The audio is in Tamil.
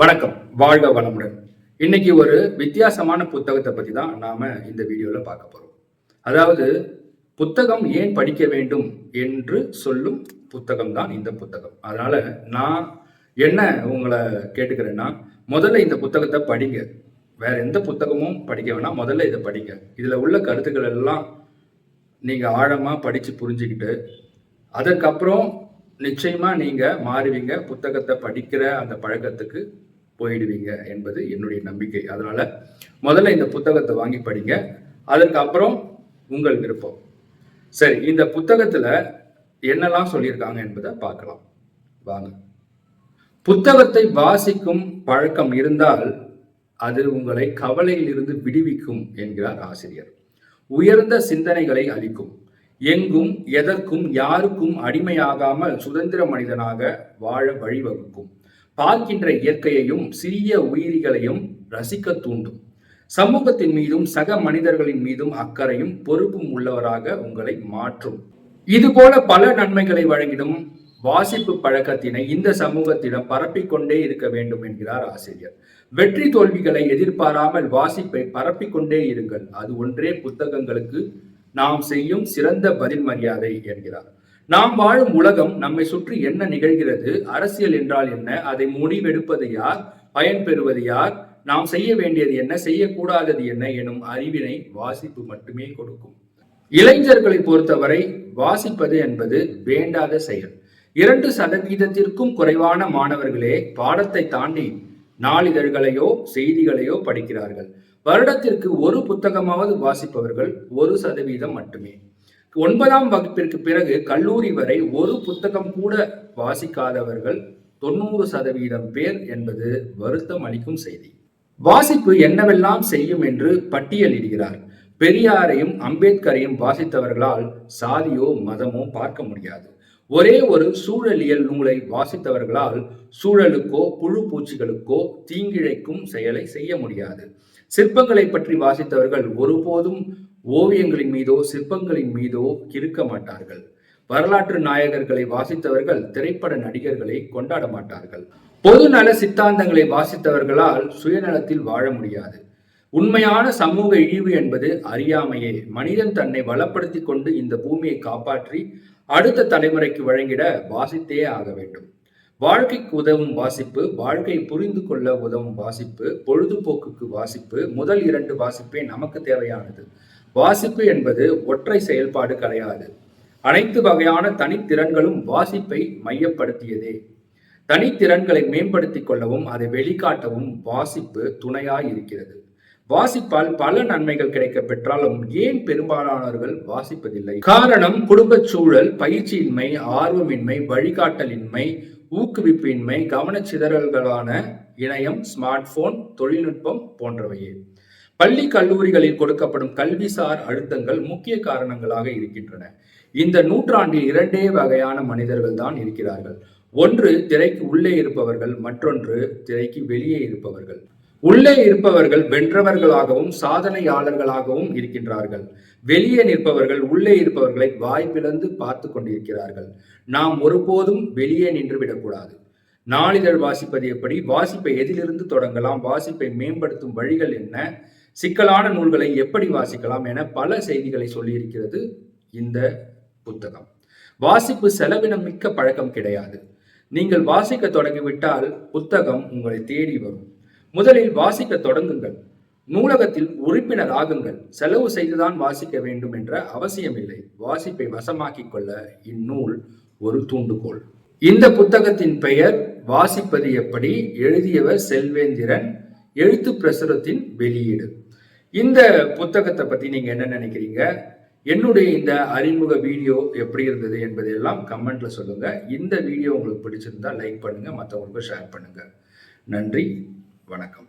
வணக்கம். வாழ்க வளமுடன். இன்னைக்கு ஒரு வித்தியாசமான புத்தகத்தை பத்தி தான் நாம இந்த வீடியோல பார்க்க போறோம். அதாவது புத்தகம் ஏன் படிக்க வேண்டும் என்று சொல்லும் புத்தகம் தான் இந்த புத்தகம். அதனால நான் என்ன உங்களை கேட்டுக்கிறேன்னா முதல்ல இந்த புத்தகத்தை படிங்க. வேற எந்த புத்தகமும் படிக்க வேணாம். முதல்ல இதை படிங்க. இதுல உள்ள கருத்துக்கள் எல்லாம் நீங்க ஆழமா படிச்சு புரிஞ்சுக்கிட்டு அதற்கப்புறம் நிச்சயமா நீங்க மாறுவீங்க. புத்தகத்தை படிக்கிற அந்த பழக்கத்துக்கு போயிடுவீங்க என்பது என்னுடைய நம்பிக்கை. அதனால முதல்ல இந்த புத்தகத்தை வாங்கி படிங்க. அதற்கு அப்புறம் உங்கள் விருப்பம். சரி இந்த புத்தகத்துல என்னெல்லாம் சொல்லியிருக்காங்க என்பதை பார்க்கலாம். வாங்க. புத்தகத்தை வாசிக்கும் பழக்கம் இருந்தால் அது உங்களை கவலையில் இருந்து விடுவிக்கும் என்கிறார் ஆசிரியர். உயர்ந்த சிந்தனைகளை அளிக்கும். எங்கும் எதற்கும் யாருக்கும் அடிமையாகாமல் சுதந்திர மனிதனாக வாழ வழிவகுக்கும். பார்க்கின்ற இயற்கையையும் சிறிய உயிரிகளையும் ரசிக்க தூண்டும். சமூகத்தின் மீதும் சக மனிதர்களின் மீதும் அக்கறையும் பொறுப்பும் உள்ளவராக உங்களை மாற்றும். இதுபோல பல நன்மைகளை வழங்கிடும் வாசிப்பு பழக்கத்தினை இந்த சமூகத்திடம் பரப்பிக்கொண்டே இருக்க வேண்டும் என்கிறார் ஆசிரியர். வெற்றி தோல்விகளை எதிர்பாராமல் வாசிப்பை பரப்பிக்கொண்டே இருங்கள். அது ஒன்றே புத்தகங்களுக்கு நாம் செய்யும் சிறந்த பதில் மரியாதை என்கிறார். நாம் வாழும் உலகம் நம்மை சுற்றி என்ன நிகழ்கிறது? அரசியல் என்றால் என்ன? அதை முடிவெடுப்பது யார்? பயன்பெறுவது யார்? நாம் செய்ய வேண்டியது என்ன? செய்யக்கூடாதது என்ன? எனும் அறிவினை வாசிப்பு மட்டுமே கொடுக்கும். இளைஞர்களை பொறுத்தவரை வாசிப்பது என்பது வேண்டாத செயல். இரண்டு சதவீதத்திற்கும் குறைவான மாணவர்களே பாடத்தை தாண்டி நாளிதழ்களையோ செய்திகளையோ படிக்கிறார்கள். வருடத்திற்கு ஒரு புத்தகமாவது வாசிப்பவர்கள் ஒரு சதவீதம் மட்டுமே. ஒன்பதாம் வகுப்பிற்கு பிறகு கல்லூரி வரை ஒரு புத்தகம் கூட வாசிக்காதவர்கள் தொண்ணூறு சதவீதம் பேர் என்பது வருத்தம் அளிக்கும் செய்தி. வாசிப்பு என்னவெல்லாம் செய்யும் என்று பட்டியலிடுகிறார். பெரியாரையும் அம்பேத்கரையும் வாசித்தவர்களால் சாதியோ மதமோ பார்க்க முடியாது. ஒரே ஒரு சூழலியல் நூலை வாசித்தவர்களால் சூழலுக்கோ புழு பூச்சிகளுக்கோ தீங்கிழைக்கும் செயலை செய்ய முடியாது. சிற்பங்களை பற்றி வாசித்தவர்கள் ஒருபோதும் ஓவியங்களின் மீதோ சிற்பங்களின் மீதோ இருக்க மாட்டார்கள். வரலாற்று நாயகர்களை வாசித்தவர்கள் திரைப்பட நடிகர்களை கொண்டாட மாட்டார்கள். பொது நல சித்தாந்தங்களை வாசித்தவர்களால் சுயநலத்தில் வாழ முடியாது. உண்மையான சமூக இழிவு என்பது அறியாமையே. மனிதன் தன்னை வளப்படுத்தி கொண்டு இந்த பூமியை காப்பாற்றி அடுத்த தலைமுறைக்கு வழங்கிட வாசித்தே ஆக வேண்டும். வாழ்க்கைக்கு உதவும் வாசிப்பு வாழ்க்கை புரிந்து கொள்ள உதவும் வாசிப்பு பொழுதுபோக்குக்கு வாசிப்பு முதல் இரண்டு வாசிப்பே நமக்கு தேவையானது. வாசிப்பு என்பது ஒற்றை செயல்பாடு கிடையாது. அனைத்து வகையான தனித்திறன்களும் வாசிப்பை மையப்படுத்தியதே. தனித்திறன்களை மேம்படுத்திக் கொள்ளவும் அதை வெளிக்காட்டவும் வாசிப்பு துணையாய் இருக்கிறது. வாசிப்பால் பல நன்மைகள் கிடைக்க பெற்றாலும் ஏன் பெரும்பாலானவர்கள் வாசிப்பதில்லை? காரணம் குடும்ப சூழல் பயிற்சியின்மை ஆர்வமின்மை வழிகாட்டலின்மை ஊக்குவிப்பின்மை கவனச்சிதறல்களான இணையம் ஸ்மார்ட் போன் தொழில்நுட்பம் போன்றவையே. பள்ளி கல்லூரிகளில் கொடுக்கப்படும் கல்விசார் அழுத்தங்கள் முக்கிய காரணங்களாக இருக்கின்றன. இந்த நூற்றாண்டில் இரண்டே வகையான மனிதர்கள் தான் இருக்கிறார்கள். ஒன்று திரைக்கு உள்ளே இருப்பவர்கள். மற்றொன்று திரைக்கு வெளியே இருப்பவர்கள். உள்ளே இருப்பவர்கள் வென்றவர்களாகவும் சாதனையாளர்களாகவும் இருக்கின்றார்கள். வெளியே நிற்பவர்கள் உள்ளே இருப்பவர்களை வாய்ப்பிழந்து பார்த்து கொண்டிருக்கிறார்கள். நாம் ஒருபோதும் வெளியே நின்று விடக்கூடாது. நாளிதழ் வாசிப்பது எப்படி? வாசிப்பை எதிலிருந்து தொடங்கலாம்? வாசிப்பை மேம்படுத்தும் வழிகள் என்ன? சிக்கலான நூல்களை எப்படி வாசிக்கலாம் என பல செய்திகளை சொல்லியிருக்கிறது இந்த புத்தகம். வாசிப்பு செலவினம் மிக்க பழக்கம் கிடையாது. நீங்கள் வாசிக்க தொடங்கிவிட்டால் புத்தகம் உங்களை தேடி வரும். முதலில் வாசிக்க தொடங்குங்கள். நூலகத்தில் உறுப்பினர் ஆகுங்கள். செலவு செய்துதான் வாசிக்க வேண்டும் என்ற அவசியமில்லை. வாசிப்பை வசமாக்கிக் கொள்ள இந்நூல் ஒரு தூண்டுகோல் இந்த புத்தகத்தின் பெயர் வாசிப்பது எப்படி? எழுதியவர் செல்வேந்திரன். எழுத்து பிரசுரத்தின் வெளியீடு. இந்த புத்தகத்தை பத்தி நீங்க என்ன நினைக்கிறீங்க? என்னுடைய இந்த அறிமுக வீடியோ எப்படி இருந்தது என்பதையெல்லாம் கமெண்ட்ல சொல்லுங்க. இந்த வீடியோ உங்களுக்கு பிடிச்சிருந்தா லைக் பண்ணுங்க மற்றவங்களுக்கு ஷேர் பண்ணுங்க. நன்றி வணக்கம்.